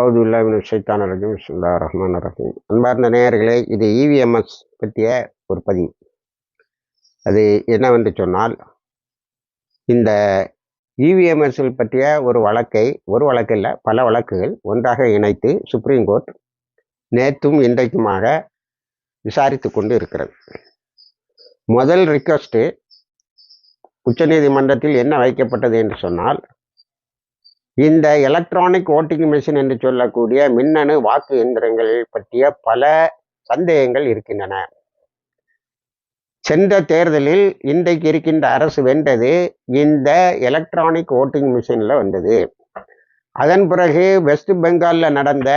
அவுதுல்லாமின் ஷைத்தான் ரஹ்மான் ரஹீம். அன்பார்ந்த நேயர்களே இது இவிஎம்எஸ் பற்றிய ஒரு பதிவு. அது என்னவென்று சொன்னால் இந்த இவிஎம்எஸ்ஸில் பற்றிய ஒரு வழக்கை ஒரு வழக்கு இல்லை பல வழக்குகள் ஒன்றாக இணைத்து சுப்ரீம் கோர்ட் நேற்றும் இன்றைக்குமாக விசாரித்து கொண்டு இருக்கிறது. முதல் ரிக்வஸ்ட்டு உச்சநீதிமன்றத்தில் என்ன வைக்கப்பட்டது என்று சொன்னால் இந்த எலக்ட்ரானிக் ஓட்டிங் மிஷின் என்று சொல்லக்கூடிய மின்னணு வாக்கு எந்திரங்கள் பற்றிய பல சந்தேகங்கள் இருக்கின்றன. சென்ற தேர்தலில் இன்றைக்கு இருக்கின்ற அரசு வென்றது இந்த எலக்ட்ரானிக் ஓட்டிங் மிஷினில் வந்தது. அதன் பிறகு வெஸ்ட் பெங்காலில் நடந்த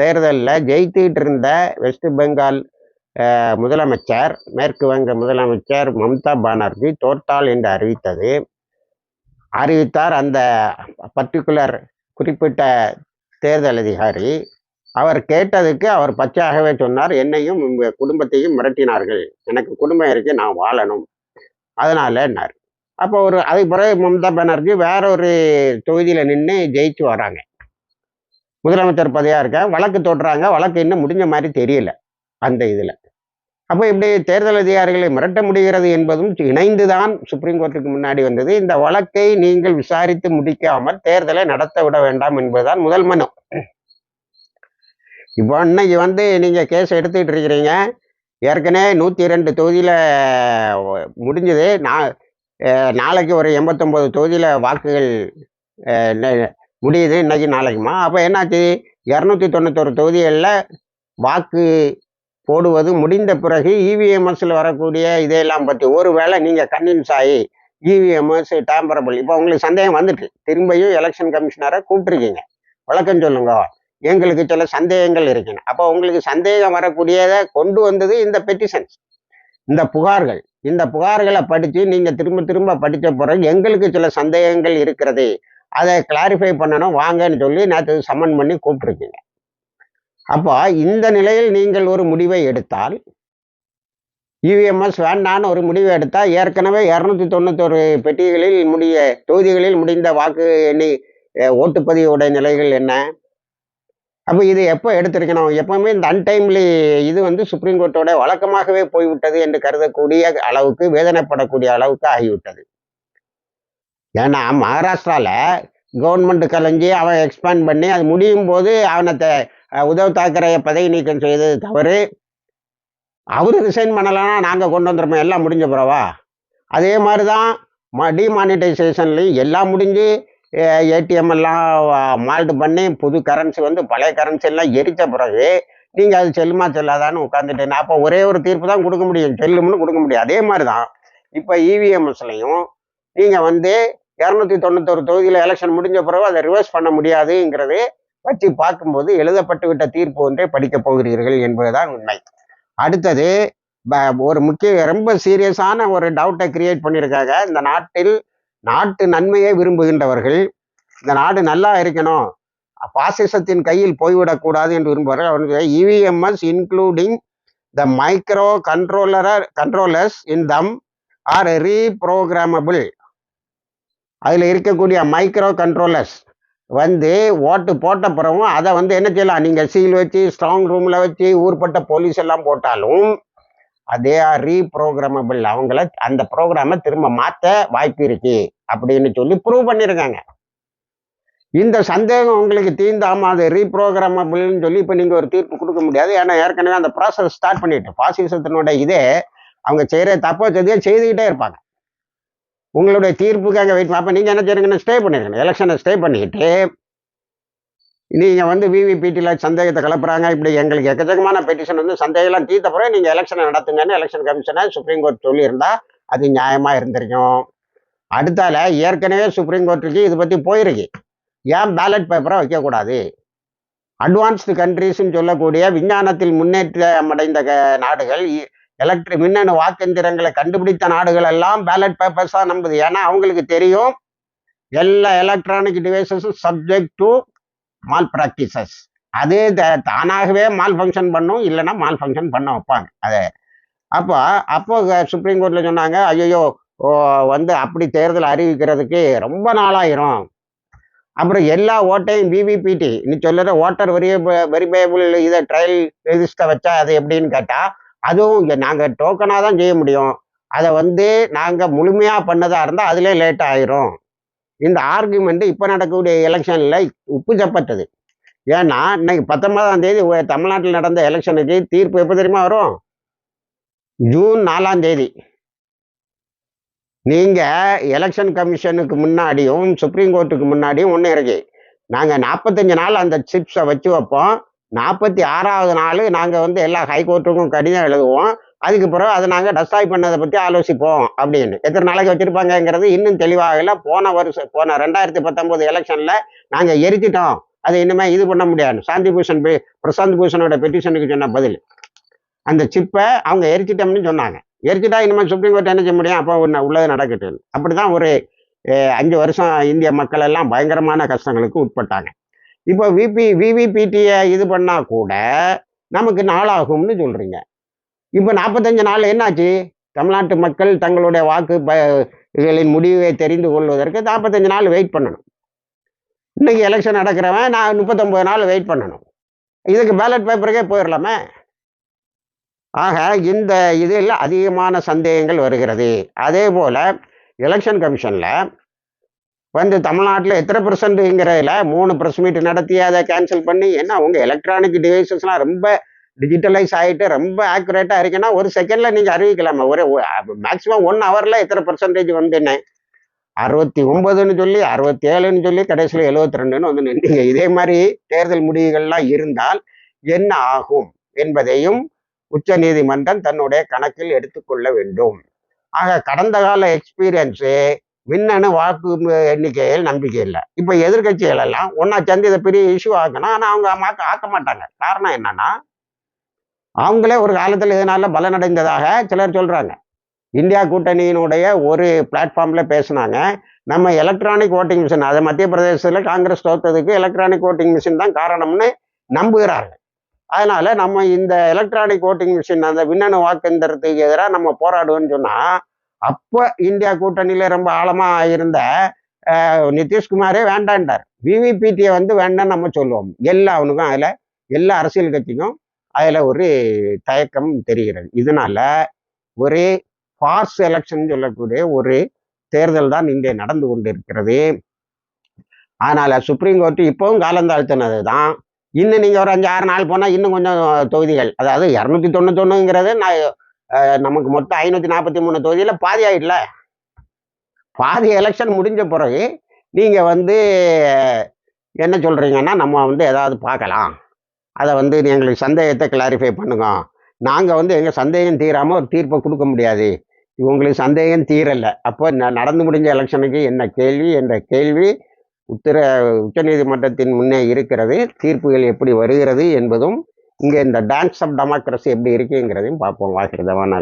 தேர்தலில் ஜெயித்துக்கிட்டு இருந்த வெஸ்ட் பெங்கால் முதலமைச்சர் மேற்கு வங்க முதலமைச்சர் மம்தா பானர்ஜி தோற்றாள் என்று அறிவித்தது. அறிவித்தார் அந்த பர்டிகுலர் குறிப்பிட்ட தேர்தல் அதிகாரி. அவர் கேட்டதுக்கு அவர் பச்சையாகவே சொன்னார் என்னையும் உங்கள் குடும்பத்தையும் மிரட்டினார்கள். எனக்கு குடும்பம் இருக்கு நான் வாழணும். அதனாலன்னார் அப்போ ஒரு அதுக்கு பிறகு மம்தா பானர்ஜி வேற ஒரு தொகுதியில் நின்று ஜெயிச்சு வராங்க. முதலமைச்சர் பதவியாக இருக்க வழக்கு தொடுறாங்க. வழக்கு இன்னும் முடிஞ்ச மாதிரி தெரியல அந்த இதில். அப்போ இப்படி தேர்தல் அதிகாரிகளை மிரட்ட முடிகிறது என்பதும் இணைந்துதான் சுப்ரீம் கோர்ட்டுக்கு முன்னாடி வந்தது. இந்த வழக்கை நீங்கள் விசாரித்து முடிக்காமல் தேர்தலை நடத்த விட வேண்டாம் என்பதுதான் முதல் மனு. இப்போ இன்னைக்கு வந்து நீங்கள் கேஸ் எடுத்துக்கிட்டு இருக்கிறீங்க. ஏற்கனவே நூற்றி ரெண்டு தொகுதியில் முடிஞ்சது. நான் நாளைக்கு ஒரு எண்பத்தொம்போது தொகுதியில் வாக்குகள் முடியுது. இன்னைக்கு நாளைக்குமா? அப்போ என்னாச்சு? இரநூத்தி தொண்ணூத்தொரு தொகுதிகளில் வாக்கு போடுவது முடிந்த பிறகு இவிஎம்எஸ்ல வரக்கூடிய இதையெல்லாம் பற்றி ஒருவேளை நீங்கள் கன்வின்ஸ் ஆகி இவிஎம்எஸ் டேம்பரபிள் இப்போ உங்களுக்கு சந்தேகம் வந்துட்டு திரும்பியும் எலெக்ஷன் கமிஷனரை கூப்பிட்டுருக்கீங்க. வழக்கம் சொல்லுங்க. எங்களுக்கு சில சந்தேகங்கள் இருக்கணும் அப்போ உங்களுக்கு சந்தேகம் வரக்கூடியதை கொண்டு வந்தது இந்த பெட்டிஷன்ஸ் இந்த புகார்கள். இந்த புகார்களை படித்து நீங்கள் திரும்ப திரும்ப படித்த பிறகு எங்களுக்கு சில சந்தேகங்கள் இருக்கிறது. அதை கிளாரிஃபை பண்ணணும். வாங்கன்னு சொல்லி நேற்று சம்மன் பண்ணி கூப்பிட்டுருக்கீங்க. அப்போ இந்த நிலையில் நீங்கள் ஒரு முடிவை எடுத்தால் இவிஎம்எஸ் வேண்டான்னு ஒரு முடிவை எடுத்தால் ஏற்கனவே இரநூத்தி தொண்ணூத்தொரு பெட்டிகளில் முடிய தொகுதிகளில் முடிந்த வாக்கு எண்ணி ஓட்டுப்பதிவுடைய நிலைகள் என்ன? அப்போ இது எப்போ எடுத்திருக்கணும்? எப்பவுமே இந்த அன்டைம்லி இது வந்து சுப்ரீம் கோர்ட்டோட வழக்கமாகவே போய்விட்டது என்று கருதக்கூடிய அளவுக்கு வேதனைப்படக்கூடிய அளவுக்கு ஆகிவிட்டது. ஏன்னா மகாராஷ்டிராவில் கவர்மெண்ட் கலைஞ்சி அவன் எக்ஸ்பேண்ட் பண்ணி அது முடியும் போது அவனை உதவ் தாக்கரையை பதவி நீக்கம் செய்தது தவறு. அவர் ரிசைன் பண்ணலைன்னா நாங்கள் கொண்டு வந்துருப்போம் எல்லாம் முடிஞ்ச பிறவா? அதே மாதிரி தான் டிமானிட்டைசேஷன்லையும் எல்லாம் முடிஞ்சு ஏடிஎம் எல்லாம் மால்ட் பண்ணி புது கரன்சி வந்து பழைய கரன்சி எல்லாம் எரிச்ச பிறகு நீங்கள் அது செல்லுமா செல்லாதான்னு உட்காந்துட்டு அப்போ ஒரே ஒரு தீர்ப்பு தான் கொடுக்க முடியும் செல்லும்னு கொடுக்க முடியும். அதே மாதிரி தான் இப்போ இவிஎம்எஸ்லையும் நீங்கள் வந்து இரநூத்தி தொண்ணூத்தொரு தொகுதியில் எலெக்ஷன் முடிஞ்ச பிறகு அதை ரிவர்ஸ் பண்ண முடியாதுங்கிறது வச்சு பார்க்கும்போது எழுதப்பட்டு விட்ட தீர்ப்பு ஒன்றே படிக்கப் போகிறீர்கள் என்பதுதான் உண்மை. அடுத்தது ப- ஒரு முக்கிய ரொம்ப சீரியஸான ஒரு டவுட்டை கிரியேட் பண்ணியிருக்காங்க. இந்த நாட்டில் நாட்டு நன்மையை விரும்புகின்றவர்கள் இந்த நாடு நல்லா இருக்கணும் பாசிசத்தின் கையில் போய்விடக்கூடாது என்று விரும்புவார்கள். அவர்கள் EVMs including the micro controller controllers in them are reprogrammable அதில் இருக்கக்கூடிய மைக்ரோ கண்ட்ரோலர்ஸ் வந்து ஓட்டு போட்ட பிறகும் அதை வந்து என்ன செய்யலாம்? நீங்கள் சீல் வச்சு ஸ்ட்ராங் ரூமில் வச்சு ஊர்பட்ட போலீஸ் எல்லாம் போட்டாலும் அதே ஆர் ரீப்ரோக்ராமபிள் அவங்கள அந்த ப்ரோக்ராமை திரும்ப மாற்ற வாய்ப்பு இருக்கு அப்படின்னு சொல்லி ப்ரூவ் பண்ணியிருக்காங்க இந்த சந்தேகம் உங்களுக்கு தீர்ந்தாம? அது ரீப்ரோக்ராமபிள்னு சொல்லி இப்போ நீங்கள் ஒரு தீர்ப்பு கொடுக்க முடியாது. ஏன்னா ஏற்கனவே அந்த ப்ராசஸ் ஸ்டார்ட் பண்ணிட்டு பாசிசத்தினோட இதே அவங்க செய்கிற தப்போ சதியோ செய்துக்கிட்டே இருப்பாங்க. உங்களுடைய தீர்ப்புக்காக வெயிட் அப்போ நீங்கள் என்ன செய்யுங்கன்னு ஸ்டே பண்ணிருக்கணும் எலெக்ஷனை ஸ்டே பண்ணிக்கிட்டு நீங்கள் வந்து விவிபிடியில் சந்தேகத்தை கிளப்புறாங்க. இப்படி எங்களுக்கு எக்கச்சக்கமான பெட்டிஷன் வந்து சந்தேகம்லாம் தீர்த்த பிறகு நீங்கள் எலெக்ஷனை நடத்துங்கன்னு எலெக்ஷன் கமிஷனை சுப்ரீம் கோர்ட் சொல்லியிருந்தா அது நியாயமாக இருந்திருக்கும். அடுத்தால ஏற்கனவே சுப்ரீம் கோர்ட்டுக்கு இது பற்றி போயிருக்கு. ஏன் பேலட் பேப்பரை வைக்கக்கூடாது? அட்வான்ஸ்டு கண்ட்ரிஸ்ன்னு சொல்லக்கூடிய விஞ்ஞானத்தில் முன்னேற்றம் அடைந்த க- நாடுகள் எலக்ட்ரிக் மின்னணு வாக்கெந்திரங்களை கண்டுபிடித்த நாடுகள் எல்லாம் பேலட் பேப்பர்ஸாக நம்புது. ஏன்னா அவங்களுக்கு தெரியும் எல்லா எலக்ட்ரானிக் டிவைசஸும் சப்ஜெக்ட் டு மால் ப்ராக்டிசஸ் அது த- தானாகவே மால் ஃபங்க்ஷன் பண்ணும் இல்லைன்னா மால் ஃபங்க்ஷன் பண்ண வைப்பாங்க. அதை அப்போ அப்போ சுப்ரீம் கோர்ட்டில் சொன்னாங்க ஐயோ வந்து அப்படி தேர்தல் அறிவிக்கிறதுக்கு ரொம்ப நாளாயிரும். அப்புறம் எல்லா ஓட்டையும் விவிபிடி நீ சொல்லுற ஓட்டர் வெரிய வெரிபேபிள் இதை ட்ரையல் ரெஜிஸ்டர் வச்சா அது எப்படின்னு கேட்டால் அதுவும் இங்கே நாங்கள் டோக்கனாக தான் செய்ய முடியும். அதை வந்து நாங்கள் முழுமையாக பண்ணதாக இருந்தால் அதிலே லேட் ஆயிரும். இந்த ஆர்குமெண்ட்டு இப்போ நடக்கக்கூடிய எலெக்ஷனில் உப்பு சப்பட்டது. ஏன்னா இன்னைக்கு பத்தொன்பதாம் தேதி தமிழ்நாட்டில் நடந்த எலெக்ஷனுக்கு தீர்ப்பு எப்போ தெரியுமா வரும்? ஜூன் நாலாம் தேதி. நீங்கள் எலெக்ஷன் கமிஷனுக்கு முன்னாடியும் சுப்ரீம் கோர்ட்டுக்கு முன்னாடியும் ஒன்று இருக்கு. நாங்கள் நாற்பத்தஞ்சு நாள் அந்த சிப்ஸை வச்சு வைப்போம். நாற்பத்தி ஆறாவது நாள் நாங்கள் வந்து எல்லா ஹைகோர்ட்டுக்கும் கடிதம் எழுதுவோம். அதுக்கு பிறகு அதை நாங்கள் டஸ்டாய் பண்ணதை பற்றி ஆலோசிப்போம் அப்படின்னு. எத்தனை நாளைக்கு வச்சுருப்பாங்கங்கிறது இன்னும் தெளிவாகல போன வருஷம் போன ரெண்டாயிரத்தி பத்தொம்போது எலெக்ஷனில் நாங்கள் எரிச்சிட்டோம். அதை இனிமே இது பண்ண முடியாது. சாந்தி பூஷன் பிரசாந்த் பூஷனோட பெட்டிஷனுக்கு சொன்ன பதில். அந்த சிப்பை அவங்க எரிச்சிட்டோம்னு சொன்னாங்க. எரிச்சிட்டா இனிமேல் சுப்ரீம் கோர்ட் என்ன செய்ய முடியும்? அப்போ ஒன்று உள்ளது நடக்கட்டும். அப்படி தான் ஒரு அஞ்சு வருஷம் இந்திய மக்கள் எல்லாம் பயங்கரமான கஷ்டங்களுக்கு உட்பட்டாங்க. இப்போ விபி விவிபிடியை இது பண்ணால் கூட நமக்கு நாளாகும்னு சொல்கிறீங்க இப்போ நாற்பத்தஞ்சு நாள் என்னாச்சு? தமிழ்நாட்டு மக்கள் தங்களுடைய வாக்கு ப களின் முடிவை தெரிந்து கொள்வதற்கு நாற்பத்தஞ்சு நாள் வெயிட் பண்ணணும். இன்னைக்கு எலெக்ஷன் நடக்கிறவன் நான் முப்பத்தொம்பது நாள் வெயிட் பண்ணணும். இதுக்கு பேலட் பேப்பருக்கே போயிடலாமே ஆக இந்த இதில் அதிகமான சந்தேகங்கள் வருகிறது. அதே போல் எலெக்ஷன் கமிஷனில் வந்து தமிழ்நாட்டில் எத்தனை பர்சன்ட்டுங்கிறதுல மூணு ப்ரெஸ் மீட் நடத்தி அதை கேன்சல் பண்ணி என்ன உங்கள் எலக்ட்ரானிக் டிவைசஸ்லாம் ரொம்ப டிஜிட்டலைஸ் ஆகிட்டு ரொம்ப ஆக்குரேட்டாக இருக்குன்னா ஒரு செகண்டில் நீங்கள் அறிவிக்கலாமா. ஒரு மேக்ஸிமம் ஒன் ஹவரில் எத்தனை பர்சன்டேஜ் வந்துன்னு? அறுபத்தி ஒன்பதுன்னு சொல்லி அறுபத்தி ஏழுன்னு சொல்லி கடைசியில் எழுபத்தி ரெண்டுன்னு வந்து நின்றீங்க இதே மாதிரி தேர்தல் முடிவுகள்லாம் இருந்தால் என்ன ஆகும் என்பதையும் உச்சநீதிமன்றம் தன்னுடைய கணக்கில் எடுத்துக்கொள்ள வேண்டும். ஆக கடந்த கால எக்ஸ்பீரியன்ஸு மின்னணு வாக்கு எண்ணிக்கையில் நம்பிக்கை இல்லை. இப்போ எதிர்க்கட்சிகள் எல்லாம் ஒன்றா சேர்ந்து இதை பெரிய இஷ்யூ ஆக்கணும் ஆனால் அவங்க மாக்க ஆக்க மாட்டாங்க. காரணம் என்னன்னா அவங்களே ஒரு காலத்தில் இதனால பலனடைந்ததாக சிலர் சொல்றாங்க. இந்தியா கூட்டணியினுடைய ஒரு பிளாட்ஃபார்ம்ல பேசுனாங்க. நம்ம எலக்ட்ரானிக் ஓட்டிங் மிஷின் அதை மத்திய பிரதேசத்தில் காங்கிரஸ் தோத்ததுக்கு எலக்ட்ரானிக் ஓட்டிங் மிஷின் தான் காரணம்னு நம்புகிறார்கள். அதனால நம்ம இந்த எலக்ட்ரானிக் ஓட்டிங் மிஷின் அந்த மின்னணு வாக்குன்றதுக்கு எதிராக நம்ம போராடுவோம்னு சொன்னால் அப்போ இந்தியா கூட்டணியில் ரொம்ப ஆழமாக இருந்த நிதிஷ்குமாரே வேண்டான்டார். விவிபிடியை வந்து வேண்டாம் நம்ம சொல்லுவோம். எல்லா அவனுக்கும் அதில் எல்லா அரசியல் கட்சிக்கும் அதில் ஒரு தயக்கம் தெரிகிறது. இதனால ஒரு ஃபார்ஸ் எலெக்ஷன் சொல்லக்கூடிய ஒரு தேர்தல் தான் இங்கே நடந்து கொண்டிருக்கிறது. அதனால் சுப்ரீம் கோர்ட்டு இப்போவும் காலந்தாழ்த்தினது தான். இன்னும் நீங்கள் ஒரு அஞ்சு ஆறு நாள் போனால் இன்னும் கொஞ்சம் தொகுதிகள் அதாவது இரநூத்தி தொண்ணூத்தொன்னுங்கிறது நான் நமக்கு மொத்தம் ஐநூற்றி நாற்பத்தி மூணு தொகுதியில் பாதி ஆயிடல பாதி எலெக்ஷன் முடிஞ்ச பிறகு நீங்கள் வந்து என்ன சொல்கிறீங்கன்னா நம்ம வந்து ஏதாவது பார்க்கலாம். அதை வந்து எங்களுக்கு சந்தேகத்தை கிளாரிஃபை பண்ணுங்க. நாங்கள் வந்து எங்கள் சந்தேகம் தீராமல் ஒரு தீர்ப்பை கொடுக்க முடியாது. உங்களுக்கு சந்தேகம் தீரலை. அப்போ நடந்து முடிஞ்ச எலெக்ஷனுக்கு என்ன கேள்வி என்ற கேள்வி உத்தர உச்சநீதிமன்றத்தின் முன்னே இருக்கிறது. தீர்ப்புகள் எப்படி வருகிறது என்பதும் இங்கே இந்த டான்ஸ் ஆஃப் டெமோக்ரஸி எப்படி இருக்குங்கிறதையும் பார்ப்போம். வாக்கிறதவான